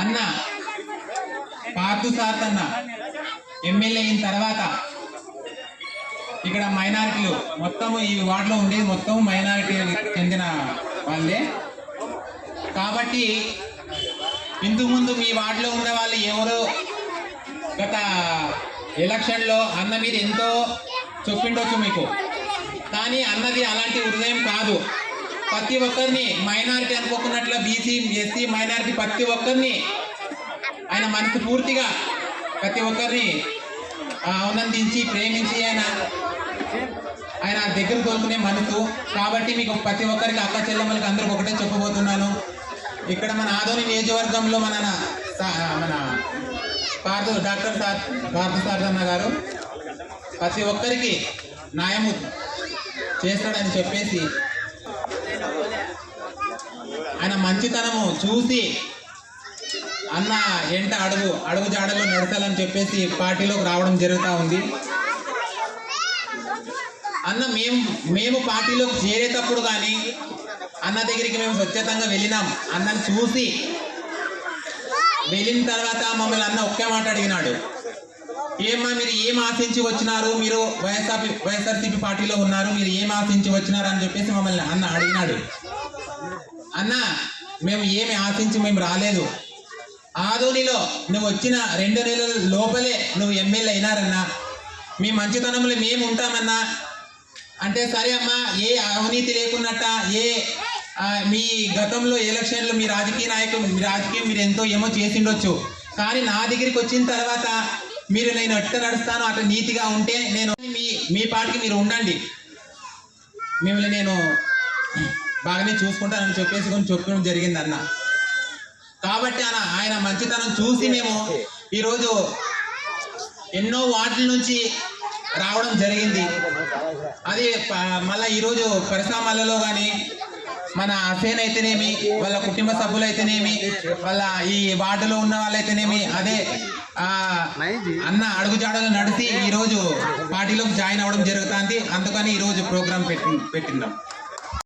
అన్న పార్తు సార్ అన్న ఎమ్మెల్యే అయిన తర్వాత ఇక్కడ మైనారిటీలు మొత్తం ఈ వార్డులో ఉండేది మొత్తం మైనారిటీ చెందిన వాళ్ళే. కాబట్టి ఇంతకు ముందు మీ వార్డులో ఉన్న వాళ్ళు ఎవరు గత ఎలక్షన్లో అన్న మీరు ఎంతో చొప్పిండొచ్చు మీకు. కానీ అన్నది అలాంటి హృదయం కాదు. ప్రతి ఒక్కరిని మైనారిటీ అనుకోకున్నట్లు బీసీ ఎస్సీ మైనారిటీ ప్రతి ఒక్కరిని ఆయన మనసు పూర్తిగా ప్రతి ఒక్కరిని ఆనందించి ప్రేమించి ఆయన ఆయన దగ్గర తోలుకునే మనసు. కాబట్టి మీకు ప్రతి ఒక్కరికి అక్క చెల్లెమ్మలకి అందరికి ఒకటే చెప్పబోతున్నాను. ఇక్కడ మన ఆదోని నియోజకవర్గంలో మన మన Partha doctor sir Partha sir అన్న గారు. ప్రతి ఒక్కరికి న్యాయము చేస్తాడని చెప్పేసి ఆయన మంచితనము చూసి అన్న ఎంట అడుగు? అడుగు జాడలో నడచాలని చెప్పేసి పార్టీలోకి రావడం జరుగుతూ ఉంది. అన్న మేము మేము పార్టీలోకి చేరేటప్పుడు కానీ అన్న దగ్గరికి మేము స్వచ్ఛతంగా వెళ్ళినాం. అన్నని చూసి వెళ్ళిన తర్వాత మమ్మల్ని అన్న ఒకే మాట అడిగినాడు. ఏమ్మా మీరు ఏం ఆశించి వచ్చినారు? మీరు వైఎస్ఆర్ వైఎస్ఆర్సీపీ పార్టీలో ఉన్నారు మీరు ఏం ఆశించి వచ్చినారు అని చెప్పేసి మమ్మల్ని అన్న అడిగినాడు. అన్న మేము ఏమి ఆశించి మేము రాలేదు. ఆదోనిలో నువ్వు వచ్చిన రెండు నెలల లోపలే నువ్వు ఎమ్మెల్యే అయినారన్నా. మీ మంచితనంలో మేము ఉంటామన్నా. అంటే సరే అమ్మా ఏ అవినీతి లేకున్నట్ట ఏ మీ గతంలో ఎలక్షన్లు మీ రాజకీయ నాయకులు మీ రాజకీయం మీరు ఎంతో ఏమో చేసిండొచ్చు. కానీ నా దగ్గరికి వచ్చిన తర్వాత మీరు నేను అట్లా నడుస్తాను అట్లా నీతిగా ఉంటే నేను మీ మీ పాటికి మీరు ఉండండి. మిమ్మల్ని నేను బాగానే చూసుకుంటానని చెప్పేసి కొంచెం చెప్పడం జరిగింది అన్న. కాబట్టి ఆయన ఆయన మంచితనం చూసి మేము ఈరోజు ఎన్నో వాటిల నుంచి రావడం జరిగింది. అది ప- ఈరోజు పరిశ్రమలలో కానీ మన అసేన్ అయితేనేమి వాళ్ళ కుటుంబ సభ్యులు అయితేనేమి వాళ్ళ ఈ వార్డులో ఉన్న వాళ్ళైతేనేమి అదే అన్న అడుగుజాడలు నడిచి ఈరోజు పార్టీలోకి జాయిన్ అవ్వడం జరుగుతుంది. అందుకని ఈరోజు ప్రోగ్రాం పెట్టి పెట్టినాం